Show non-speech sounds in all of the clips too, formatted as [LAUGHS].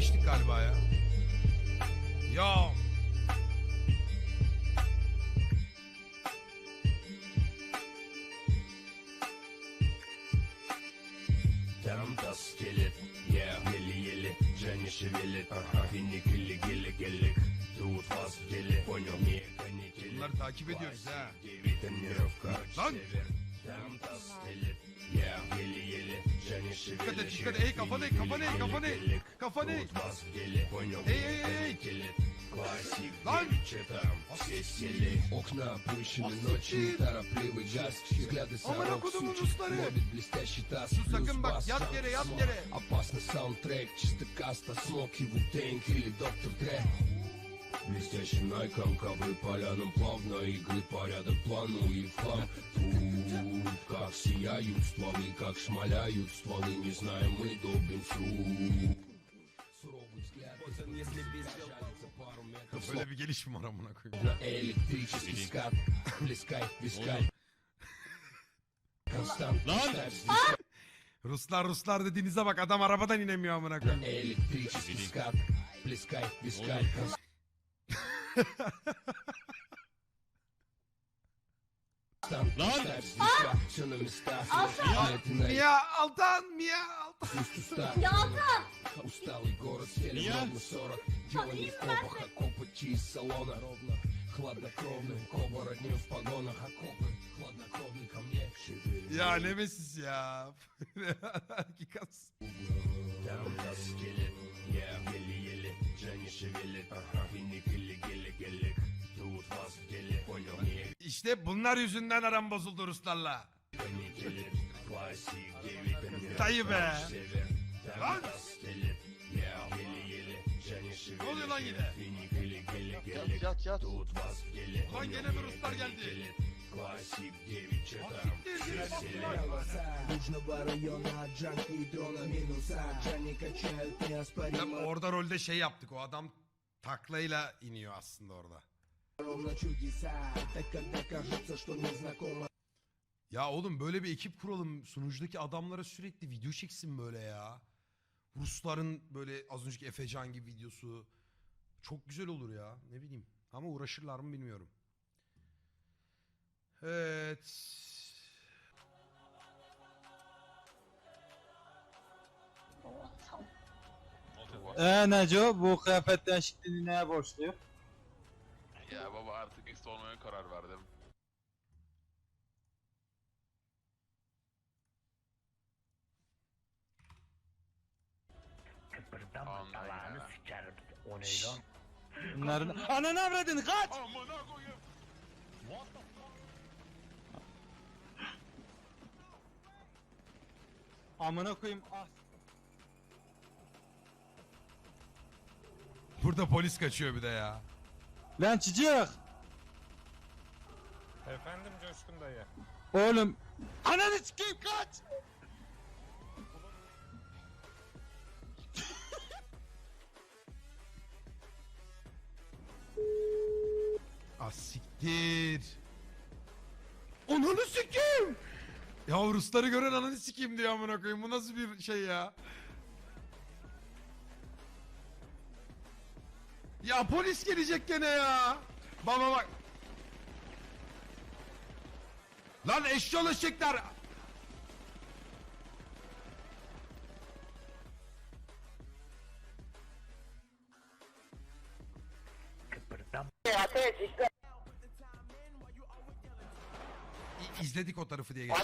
yemiştik galiba ya. Ya. Tam das gelip, yeah, yeli yeli, jenni şiveli, aha, hini gili gili gelik, tuğut faz gili, ponyo niye kani gili. Bunları takip ediyoruz ha. Lan! Tam das gelip, Dikkat et шевелит, dikkat et. Ey kafanı eğ kafanı eğ kafanı eğ. Kafanı eğ. Тут вас в деле, понял, Эй, не эй, эй! канители. Классик, Lan! девичья там, все сели. Окна опущены, ночь неторопливый газ, взгляды Amına сорок, kodumun сучек, Rusları. ловит блестящий таз, Şu плюс sakın bak бас, yat сам yere yat слон. yere. Опасный саундтрек, чисто каста, смоки, вутейнг или доктор Дре Блестящим найком, ковры полянам плавно Игры порядок плану и в хлам Тут как сияют стволы, как шмаляют стволы Не знаем мы долбим суп Суровый взгляд, если без пару метров. Böyle bir gelişim var amına koyayım. на электрический скат Плескай, вискай Констант, здесь Ruslar Ruslar dediğinize bak adam arabadan inemiyor amına koyayım. Электрический скат, плескай, вискай, констант. Ставь здесь все на местах. Это на Mia Altan Mia Altan. пусть устав. Ya Altan! Усталый город стелем ровно 40. Дело не в копах, а копоть из салона ровно. Хладнокровным, коба родню в погонах, окопы. Хладнокровный ко мне шевелит. Ya Nemesis ya. Hakikat. Там скелет, я еле-еле, Дженни шевелит, ага, финик или гелик-гелик. Тут вас в деле, понял, не İşte bunlar yüzünden aram bozuldu Ruslarla. канители. Классик, девять тренировок, Dayı be. ночь север. Lan! Там скелет, я еле-еле, Дженни шевелит, oluyor lan yine? финик или гелик-гелик. Yat yat. Тут вас в деле, Lan понял, gene bir не Ruslar geldi. канители. Классик, девять, че там, siktir, все yine сели. Южного района джанки и дрона минуса Джани качают Tam неоспоримо orada rolde şey yaptık. O adam taklayla iniyor aslında orada. ровно чудеса Так когда кажется, что незнакомо Ya oğlum böyle bir ekip kuralım. Sunucudaki adamlara sürekli video çeksin böyle ya. Rusların böyle az önceki Efecan gibi videosu. Çok güzel olur ya. Ne bileyim. Ama uğraşırlar mı bilmiyorum. Evet. Ee Neco bu kıyafet değişikliğini neye borçluyor? Ya baba artık eksi olmaya karar verdim. Kıpırdama Aman dalağını ya. sıçarım. O ne lan? Bunların... Ananı avradını kaç! Amına koyayım. Amına koyayım ah. Burada polis kaçıyor bir de ya. Lan çicik! Efendim Coşkun dayı. Oğlum. Ananı sikeyim kaç! Ah siktir. Ananı sikeyim. Ya Rusları gören ananı sikeyim diyor amına koyayım. Bu nasıl bir şey ya? Ya polis gelecek gene ya. Baba bak. Lan eşyal eşekler. Kıpırdama. İ- İzledik o tarafı diye geç.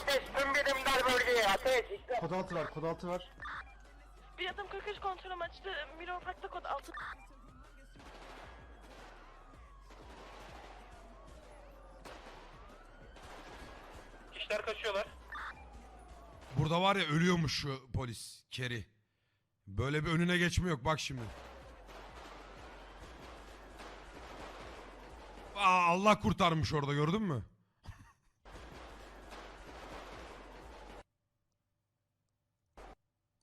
Kod altı var, kod altı var. Bir adım 43 kontrol amaçlı Miro farklı kod altı. Kişiler kaçıyorlar. Burada var ya ölüyormuş şu polis. Keri. Böyle bir önüne geçme yok bak şimdi. Aa, Allah kurtarmış orada gördün mü?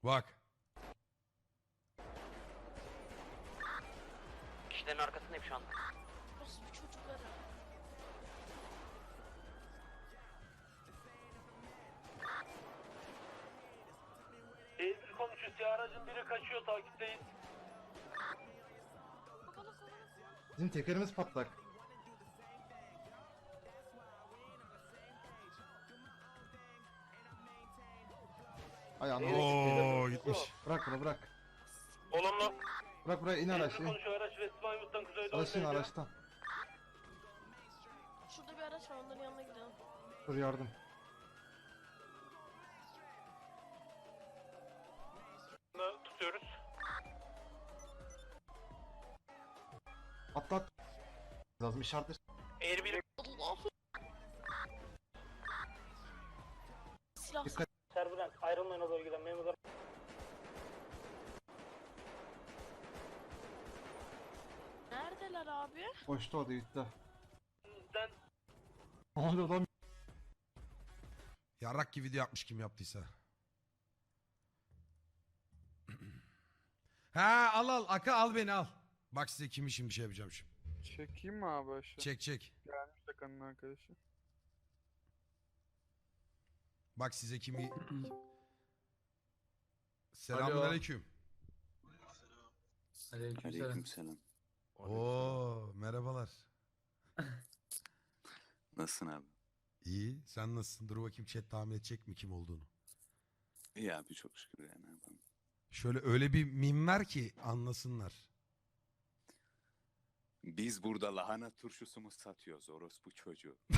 Bak. Kişilerin arkasındayım şu anda. Orospu çocukları. Eğitim komşusu aracın biri kaçıyor takipteyiz. Bizim tekerimiz patlak. Ay anam. Oo gitmiş. Bırak bunu bırak. Olumlu. Bırak buraya in araç in. Konuşuyor araç West kuzeydoğu. Araç in araçtan. Şurada bir araç var onların yanına gidelim. Dur yardım. Tutuyoruz. Atlat. Lazım işaret. Eğri bir Allah'ım. Silah Dikkat. Serbülent ayrılmayın o bölgeden memurlar. Neredeler abi? Koştu o da gitti. Ben Ne oluyor lan? Yarrak gibi video yapmış kim yaptıysa. [CLEARS THROAT] ha al al Aka al beni al. Bak size kimi şimdi şey yapacağım şimdi. Çekeyim mi abi aşağı? Çek çek. Gelmiş Takan'ın arkadaşı. Bak size kimi... Selamun aleyküm. Aleykümselam. Oo merhabalar. [LAUGHS] Nasılsın abi? İyi sen nasılsın? Dur bakayım chat tahmin edecek mi kim olduğunu. İyi abi çok şükür ya ne yapalım. Şöyle öyle bir mim ver ki anlasınlar. Biz burada lahana turşusu mu satıyoruz orospu çocuğu? [LAUGHS] [LAUGHS]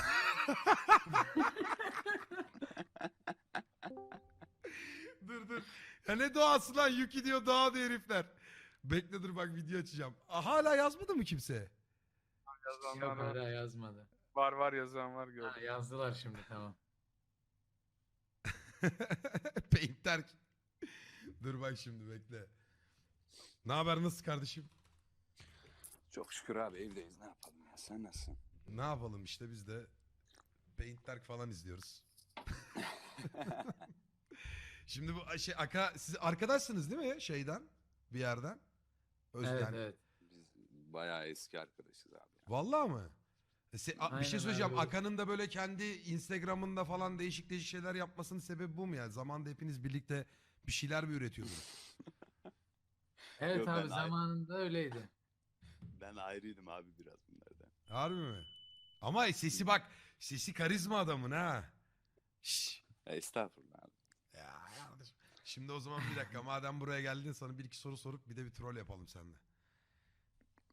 dur dur. Ya ne doğası lan Yuki diyor doğa diyor herifler. Bekle dur bak video açacağım. Aa, hala yazmadı mı kimse? Yazanlar var. hala yazmadı. Var var yazan var gördüm. Ha, yazdılar şimdi tamam. [LAUGHS] Paint terk. dur bak şimdi bekle. Ne haber nasıl kardeşim? Çok şükür abi evdeyiz ne yapalım ya sen nasılsın? Ne yapalım işte biz de Paint Dark falan izliyoruz. [LAUGHS] [LAUGHS] Şimdi bu şey Aka siz arkadaşsınız değil mi şeyden bir yerden? Öz, evet yani- evet. Biz bayağı eski arkadaşız abi. ya. Vallahi mı? E se- a- bir şey Aynen söyleyeceğim. abi. Aka'nın da böyle kendi Instagram'ında falan değişik değişik şeyler yapmasının sebebi bu mu yani? Zamanda hepiniz birlikte bir şeyler mi üretiyordunuz? [LAUGHS] Evet Yok, abi ben- zamanında öyleydi. [LAUGHS] Ben ayrıydım abi biraz bunlardan. Harbi mi? Ama sesi bak. Sesi karizma adamın ha. Şşş. Ya, estağfurullah. Ya. Şimdi o zaman bir dakika madem buraya geldin sana bir iki soru sorup bir de bir troll yapalım seninle.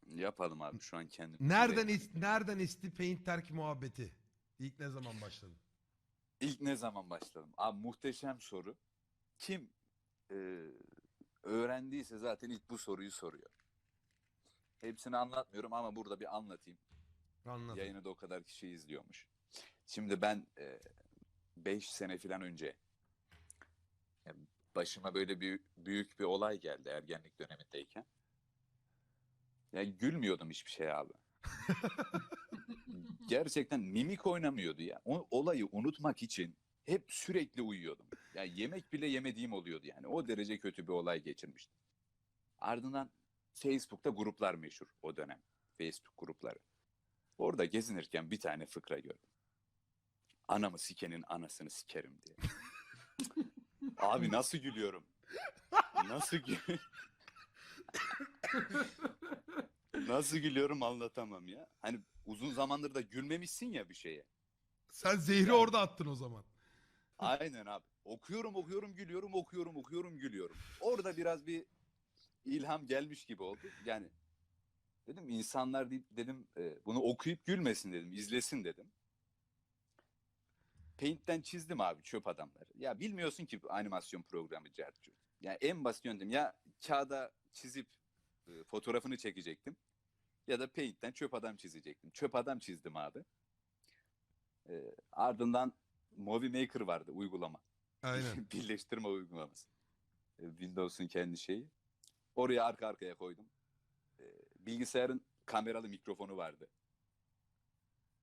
Yapalım abi şu an kendim. Nereden is- nereden esti Paint Terk muhabbeti? İlk ne zaman başladın? İlk ne zaman başladım? Abi muhteşem soru. Kim e, öğrendiyse zaten ilk bu soruyu soruyor. Hepsini anlatmıyorum ama burada bir anlatayım. Anladım. Yayını da o kadar kişi izliyormuş. Şimdi ben 5 sene falan önce e, başıma böyle bir büyük bir olay geldi ergenlik dönemindeyken. Ya gülmüyordum hiçbir şey abi. [LAUGHS] Gerçekten mimik oynamıyordu ya. O olayı unutmak için hep sürekli uyuyordum. Ya yemek bile yemediğim oluyordu yani. O derece kötü bir olay geçirmiştim. Ardından Facebook'ta gruplar meşhur o dönem. Facebook grupları. Orada gezinirken bir tane fıkra gördüm. Anamı sikenin anasını sikerim diye. [LAUGHS] Abi nasıl gülüyorum? Nasıl gü- [LAUGHS] Nasıl gülüyorum anlatamam ya. Hani uzun zamandır da gülmemişsin ya bir şeye. Sen zehri orada attın o zaman. Aynen abi. Okuyorum okuyorum gülüyorum okuyorum okuyorum gülüyorum. Orada biraz bir ilham gelmiş gibi oldu. Yani dedim insanlar deyip dedim e, bunu okuyup gülmesin dedim izlesin dedim. Paint'ten çizdim abi çöp adamları. Ya bilmiyorsun ki animasyon programı Cercu. Yani en basit yöntem ya kağıda çizip e, fotoğrafını çekecektim. Ya da Paint'ten çöp adam çizecektim. Çöp adam çizdim abi. E, ardından Movie Maker vardı uygulama. Aynen. [LAUGHS] Birleştirme uygulaması. E, Windows'un kendi şeyi. Oraya arka arkaya koydum. E, bilgisayarın kameralı mikrofonu vardı.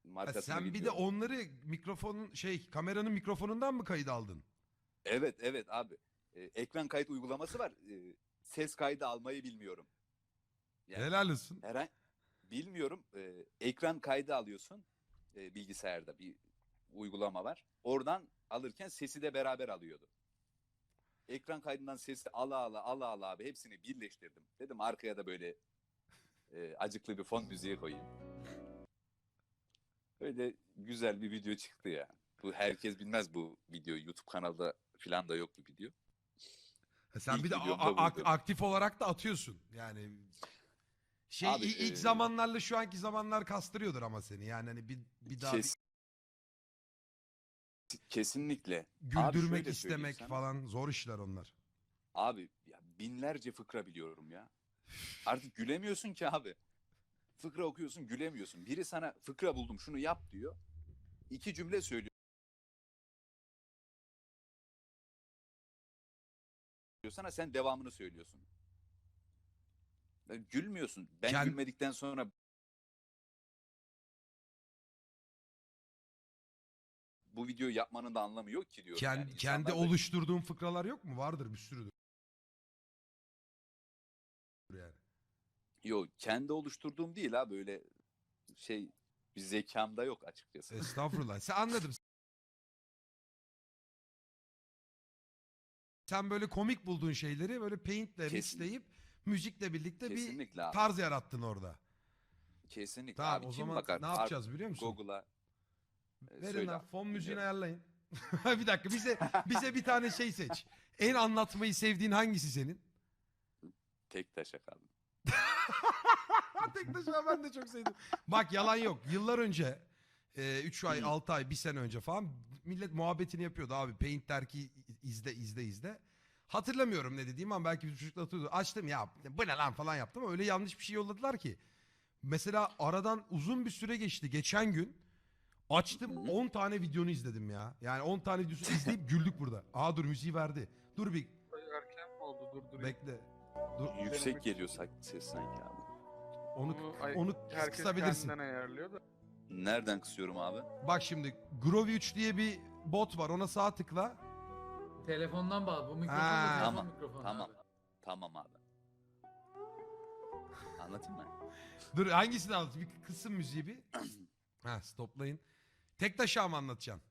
Ha, Markasını sen bir de onları mikrofonun şey kameranın mikrofonundan mı kayıt aldın? Evet evet abi. E, ekran kayıt uygulaması var. E, ses kaydı almayı bilmiyorum. Yani Helal olsun. Herhangi bilmiyorum. E, ekran kaydı alıyorsun. E, bilgisayarda bir uygulama var. Oradan alırken sesi de beraber alıyordu. Ekran kaydından sesi ala ala ala ala abi hepsini birleştirdim. Dedim arkaya da böyle e, acıklı bir fon müziği koyayım. Öyle güzel bir video çıktı ya. Bu herkes bilmez bu videoyu. YouTube kanalda falan da yok bu video. Ha, Sen İlk bir de videom a- ak- buydu. aktif olarak da atıyorsun. Yani şey Abi, i- ilk e, zamanlarla şu anki zamanlar kastırıyordur ama seni. Yani hani bir bir daha bir Kes- Kesinlikle. Güldürmek şöyle söyleyeyim istemek sana. falan zor işler onlar. Abi ya binlerce fıkra biliyorum ya. Artık gülemiyorsun ki abi. Fıkra okuyorsun gülemiyorsun. Biri sana fıkra buldum şunu yap diyor. İki cümle söylüyor. sana sen devamını söylüyorsun. Ya Gülmüyorsun. Ben Kend- gülmedikten sonra bu videoyu yapmanın da anlamı yok ki diyorum. Ken- yani. kendi da- oluşturduğun fıkralar yok mu? Vardır bir sürü. Yani. Yok kendi oluşturduğum değil ha böyle şey bir zekamda yok açıkçası. Estağfurullah. Sen anladım. Sen böyle komik bulduğun şeyleri böyle paintle Kesin- mixleyip müzikle birlikte bir Kesinlikle abi. tarz yarattın orada. Kesinlikle Tamam abi o kim zaman bakar? ne Ar- yapacağız biliyor musun? Google'a e, Verin söyle lan abi, fon müziğini dinliyorum. ayarlayın. [LAUGHS] bir dakika bize bize bir tane şey seç. En anlatmayı sevdiğin hangisi senin? Tek taşa kaldım. [LAUGHS] Tek taşına ben de çok sevdim. Bak yalan yok. Yıllar önce 3 ay, Hı. 6 ay, 1 sene önce falan millet muhabbetini yapıyordu abi. Paint der ki izle izle izle. Hatırlamıyorum ne dediğim ama belki bir çocukla hatırlıyordu. Açtım ya bu ne lan falan yaptım ama öyle yanlış bir şey yolladılar ki. Mesela aradan uzun bir süre geçti. Geçen gün açtım Hı hı. 10 tane videonu izledim ya. Yani 10 tane videosunu izleyip güldük burada. Aa dur müziği verdi. Dur bir Erken mi oldu durdurayım. bekle. Dur Yüksek geliyor sa- ses sanki abi. onu ay- onu Herkes kısabilirsin. kendinden ayarlıyor da. Nereden kısıyorum abi? Bak şimdi Groovy 3 diye bir bot var. Ona sağ tıkla. Telefondan bağlı. Bu mikrofon Ha. da telefon Tamam, mikrofonu Tamam. abi. Tamam abi. Anlatayım mı? Dur hangisini anlat? Bir kısım müziği bir. [CLEARS THROAT] ha stoplayın. Tek taşa mı anlatacaksın?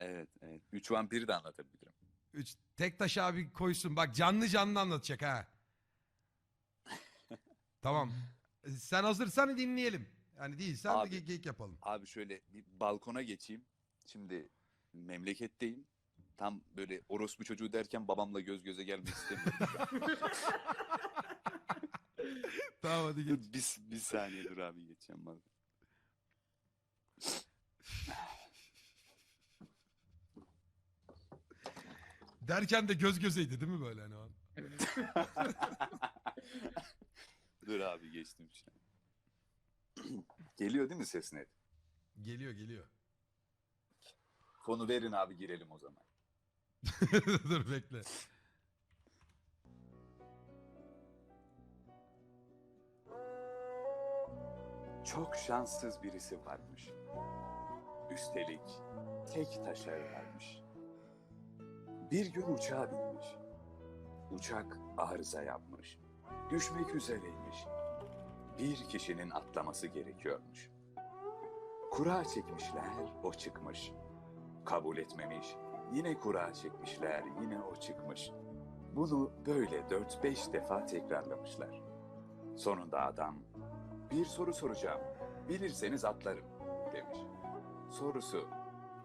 Evet, evet. Üç vampiri de anlatabilirim. Üç, tek taşa abi koysun. Bak canlı canlı anlatacak ha. Tamam. E, Sen hazırsan dinleyelim. Yani değilsen Abi. de geyik yapalım. Abi şöyle bir balkona geçeyim. Şimdi memleketteyim. Tam böyle orospu çocuğu derken babamla göz göze gelmek istemiyorum. [LAUGHS] Tamam hadi geç. Bir, bir saniye dur abi geçeceğim bak. Derken de göz gözeydi değil mi böyle hani o an? [LAUGHS] dur abi geçtim şu an. [CLEARS THROAT] Geliyor değil mi ses net? Geliyor geliyor. Fonu verin abi girelim o zaman. [LAUGHS] Dur bekle. Çok şanssız birisi varmış. Üstelik tek taşa vermiş. Bir gün uçağa binmiş. Uçak arıza yapmış. Düşmek üzereymiş. Bir kişinin atlaması gerekiyormuş. Kura çekmişler, o çıkmış. Kabul etmemiş. Yine kura çekmişler, yine o çıkmış. Bunu böyle 4-5 defa tekrarlamışlar. Sonunda adam bir soru soracağım. Bilirseniz atlarım demiş. Sorusu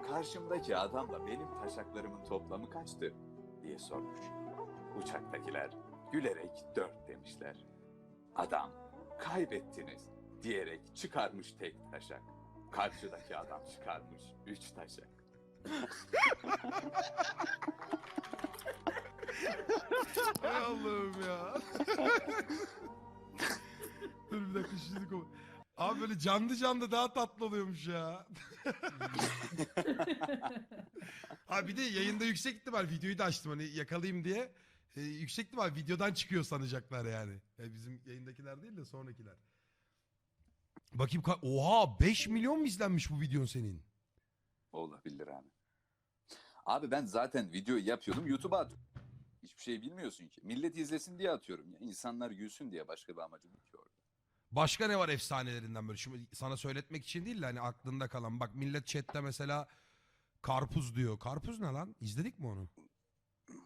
karşımdaki adamla benim taşaklarımın toplamı kaçtı diye sormuş. Uçaktakiler gülerek dört demişler. Adam kaybettiniz diyerek çıkarmış tek taşak. Karşıdaki adam çıkarmış üç taşak. Hay Allah'ım ya. Dur bir dakika şimdi kom- Abi böyle canlı canlı daha tatlı oluyormuş ya. [LAUGHS] Abi bir de yayında yüksek ihtimal videoyu da açtım hani yakalayayım diye. Ee, yüksek ihtimal videodan çıkıyor sanacaklar yani. Yani bizim yayındakiler değil de sonrakiler. Bakayım ka- oha 5 milyon mu izlenmiş bu videon senin? Olabilir abi. Abi ben zaten videoyu yapıyordum YouTube'a atıyorum. Hiçbir şey bilmiyorsun ki. Millet izlesin diye atıyorum ya. İnsanlar gülsün diye başka bir amacım yok ki orada. Başka ne var efsanelerinden böyle? Şimdi sana söyletmek için değil de hani aklında kalan. Bak millet chatte mesela karpuz diyor. Karpuz ne lan? İzledik mi onu?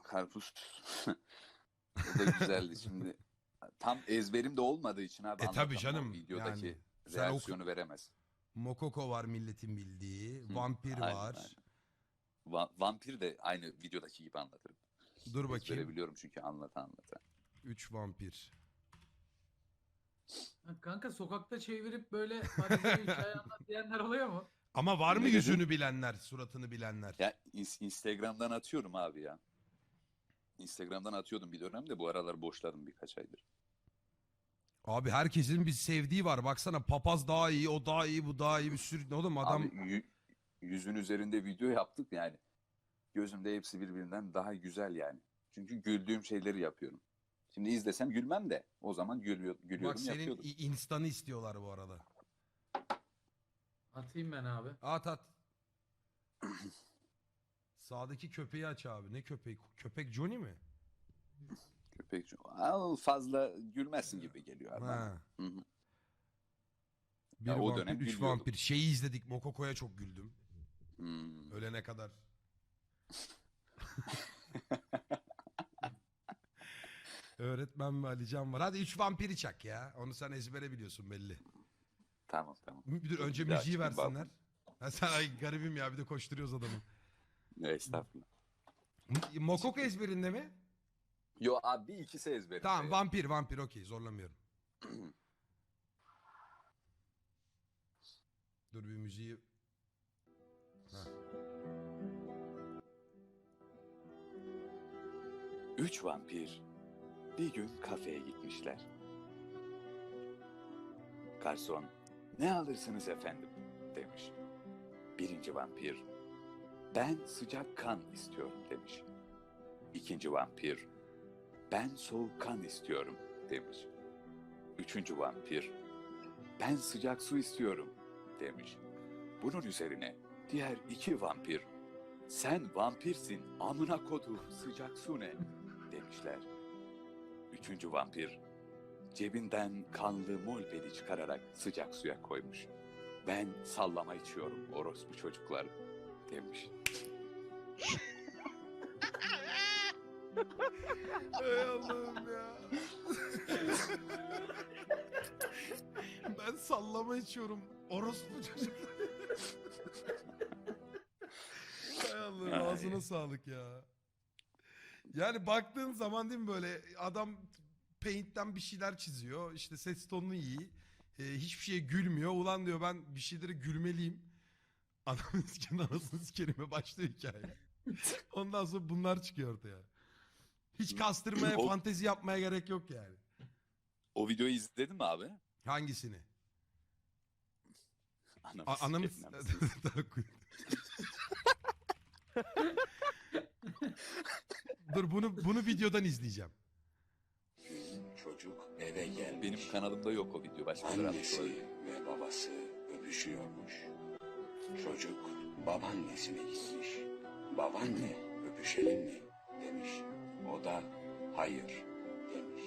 Karpuz. [LAUGHS] o da güzeldi şimdi. tam ezberimde olmadığı için abi E, tabii anlatamam. canım, videodaki yani reaksiyonu veremez. Mokoko var milletin bildiği. Hı, Vampir aynen, var. aynen. Va- vampir de aynı videodaki gibi anlatırım. Dur Ezbere bakayım. biliyorum çünkü anlata anlata. 3 vampir. Kanka sokakta çevirip böyle hikaye anlat diyenler oluyor mu? Ama var mı Ne dedin? yüzünü bilenler, suratını bilenler? Ya ins- Instagram'dan atıyorum abi ya. Instagram'dan atıyordum bir dönem de bu aralar boşladım birkaç aydır. Abi herkesin bir sevdiği var. Baksana papaz daha iyi, o daha iyi, bu daha iyi bir sürü. Oğlum adam Abi yü- yüzün üzerinde video yaptık yani. Gözümde hepsi birbirinden daha güzel yani. Çünkü güldüğüm şeyleri yapıyorum. Şimdi izlesem gülmem de o zaman gülüyor, gülüyordum bak senin yapıyordum. i- instanı istiyorlar bu arada. Atayım ben abi. At at. [CLEARS THROAT] Sağdaki köpeği aç abi. Ne köpek? Köpek Johnny mi? Köpek Aa, fazla gülmezsin gibi geliyor. Ha. Hı hı. Bir Ya o vampir, dönem üç gülüyordum. vampir. Şeyi izledik. Mokoko'ya çok güldüm. Hmm. Ölene kadar. [LAUGHS] Öğretmen ve Alican var. Hadi üç vampiri çak ya. Onu sen ezbere biliyorsun belli. Tamam tamam. Bir dur önce Bir daha müziği çıkayım, bak. versinler. Ha, sen ay garibim ya bir de koşturuyoruz adamı. Ya, estağfurullah. Mokoko ezberinde mi? Yo abi bir ikisi ezberimde. Tamam ya. vampir vampir okey zorlamıyorum. [CLEARS THROAT] Dur bir müziği. Ha. Üç vampir bir gün kafeye gitmişler. Garson, ne alırsınız efendim demiş. Birinci vampir, ben sıcak kan istiyorum demiş. İkinci vampir, ben soğuk kan istiyorum demiş. Üçüncü vampir, ben sıcak su istiyorum demiş. Bunun üzerine diğer iki vampir, sen vampirsin amına koduğum sıcak su ne demişler. Üçüncü vampir cebinden kanlı molbeli çıkararak sıcak suya koymuş. Ben sallama içiyorum orospu çocuklar demiş. Ey Allah'ım ya. ben sallama içiyorum. Orospu çocuk. Hay Allah'ım Ay. ağzına sağlık ya. Yani baktığın zaman değil mi böyle adam paint'ten bir şeyler çiziyor. İşte ses tonunu iyi. Ee, hiçbir şeye gülmüyor. Ulan diyor ben bir şeylere gülmeliyim. Adamın [LAUGHS] anasını sikerime başlıyor hikaye. [LAUGHS] Ondan sonra bunlar çıkıyor ortaya. Hiç kastırmaya, O- fantezi yapmaya gerek yok yani. O videoyu izledin mi abi? Hangisini? Anam A- anamı... [LAUGHS] Dur bunu bunu videodan izleyeceğim. Çocuk eve gelmiş. Benim kanalımda yok o video. Başkaları atmış Annesi olabilir. ve babası öpüşüyormuş. Çocuk babaannesine gitmiş. Babaanne öpüşelim mi demiş. O da hayır demiş.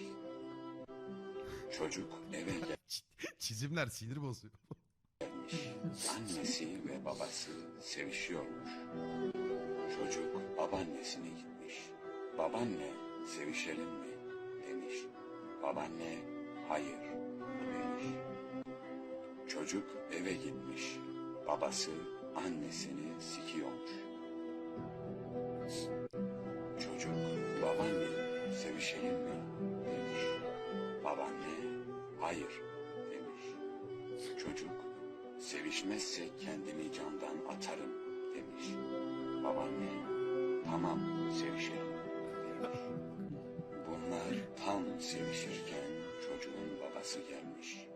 Çocuk eve [LAUGHS] Çizimler sinir bozuyor. gelmiş. Annesi ve babası sevişiyormuş. Çocuk babaannesine gitmiş. Babaanne sevişelim mi demiş. Babaanne hayır demiş. Çocuk eve gitmiş. Babası annesini sikiyormuş. Sevişelim mi demiş. Babaanne hayır demiş. Çocuk sevişmezse kendimi candan atarım demiş. Babaanne tamam sevişelim demiş. Bunlar tam sevişirken çocuğun babası gelmiş.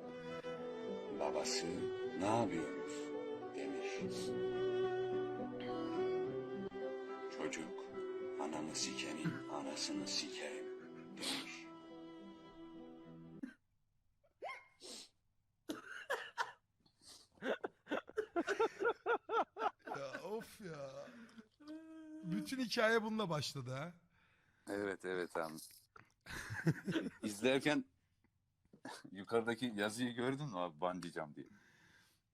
Babası ne yapıyoruz demiş. Çocuk anamı sikenin anasını sikerim. Ya of ya. Bütün hikaye bununla başladı ha. Evet evet abi. İzlerken yukarıdaki yazıyı gördün mü abi bandicam diye.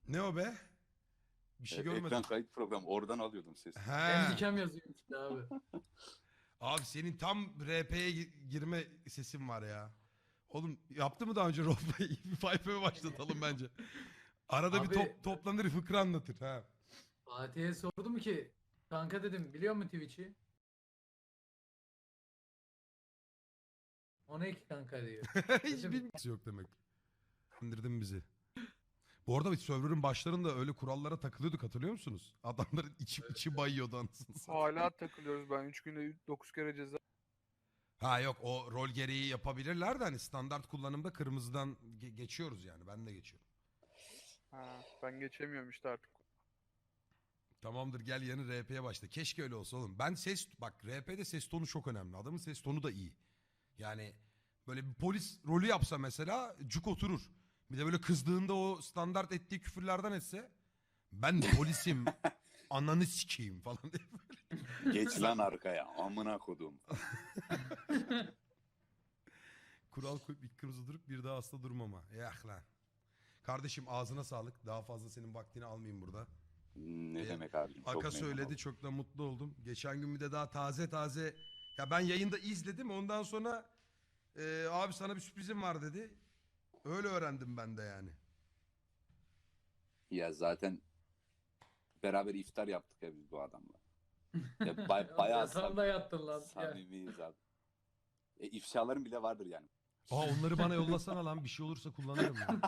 Ne o be? Bir şey Ee, görmedim. Ekran kayıt programı oradan alıyordum sesi. He. Handikem yazıyor işte abi. Abi senin tam RP'ye gi- girme sesin var ya. Oğlum yaptı mı daha önce roleplay? Fayfa'ya [LAUGHS] başlatalım bence. Arada bir Abi- top, toplanır fıkra anlatır. Ha. Fatih'e sordum ki kanka dedim biliyor musun Twitch'i? O ne ki kanka diyor. [LAUGHS] Hiç bilgisi yok demek. İndirdin bizi. Bu arada server'ın başlarında öyle kurallara takılıyorduk hatırlıyor musunuz? Adamların içi, içi bayıyordu anasını satayım. Hala takılıyoruz ben 3 günde 9 kere ceza. Ha yok o rol gereği yapabilirler de hani standart kullanımda kırmızıdan ge- geçiyoruz yani ben de geçiyorum. Ha, ben geçemiyorum işte artık. Tamamdır gel yeni RP'ye başla. Keşke öyle olsa oğlum. Ben ses bak RP'de ses tonu çok önemli. Adamın ses tonu da iyi. Yani böyle bir polis rolü yapsa mesela cuk oturur. Bir de böyle kızdığında o standart ettiği küfürlerden etse ben de polisim [LAUGHS] ananı sikeyim falan diye. Geç lan arkaya amına kodum. [LAUGHS] Kural koyup ilk kırmızı durup bir daha asla durmama. Yah lan. Kardeşim ağzına sağlık. Daha fazla senin vaktini almayayım burada. Ne Ee, demek abicim? çok Aka memnun söyledi oldum. çok da mutlu oldum. Geçen gün bir de daha taze taze ya ben yayında izledim ondan sonra e, abi sana bir sürprizim var dedi. Öyle öğrendim ben de yani. Ya zaten beraber iftar yaptık ya biz bu adamla. Ya [LAUGHS] bay, bayağı Yatağında yattın lan. Ya. samimiyiz abi. E, ifşaların bile vardır yani. Aa onları bana yollasana lan bir şey olursa kullanırım. ya.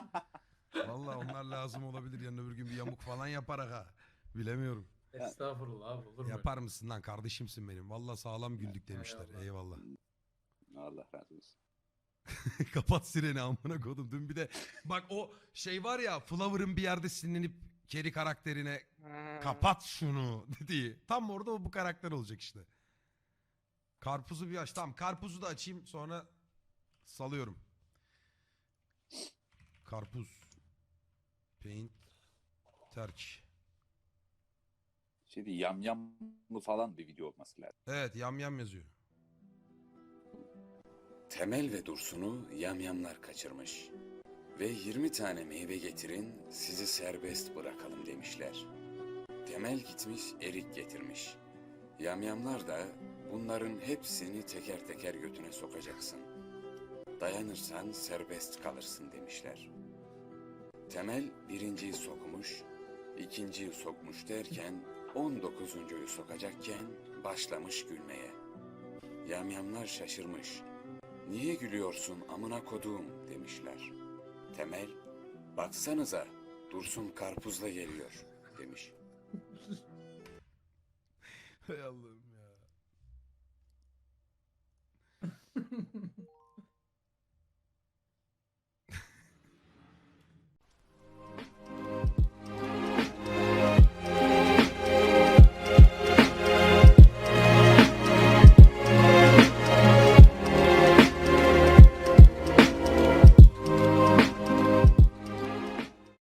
Vallahi onlar lazım olabilir yarın öbür gün bir yamuk falan yaparak ha. Bilemiyorum. Estağfurullah abi olur mu? Yapar mısın lan kardeşimsin benim. Vallahi sağlam güldük demişler. Eyvallah. Eyvallah. Allah razı olsun. [LAUGHS] Kapat sireni amına kodum. Dün bir de bak o şey var ya Flower'ın bir yerde sinirlenip Kerry karakterine kapat şunu [LAUGHS] dediği. Tam orada o bu karakter olacak işte. Karpuzu bir aç. Tamam karpuzu da açayım sonra salıyorum. Karpuz. Paint. Terk. Şey değil, yamyamlı falan bir video olması lazım. Evet yam yam yazıyor. Temel ve Dursun'u yamyamlar kaçırmış. Ve 20 tane meyve getirin sizi serbest bırakalım demişler. Temel gitmiş erik getirmiş. Yamyamlar da bunların hepsini teker teker götüne sokacaksın. Dayanırsan serbest kalırsın demişler. Temel birinciyi sokmuş, ikinciyi sokmuş derken 19.yu sokacakken başlamış gülmeye. Yamyamlar şaşırmış. Niye gülüyorsun amına koduğum demişler. Temel, baksanıza Dursun karpuzla geliyor demiş. Hay Allah'ım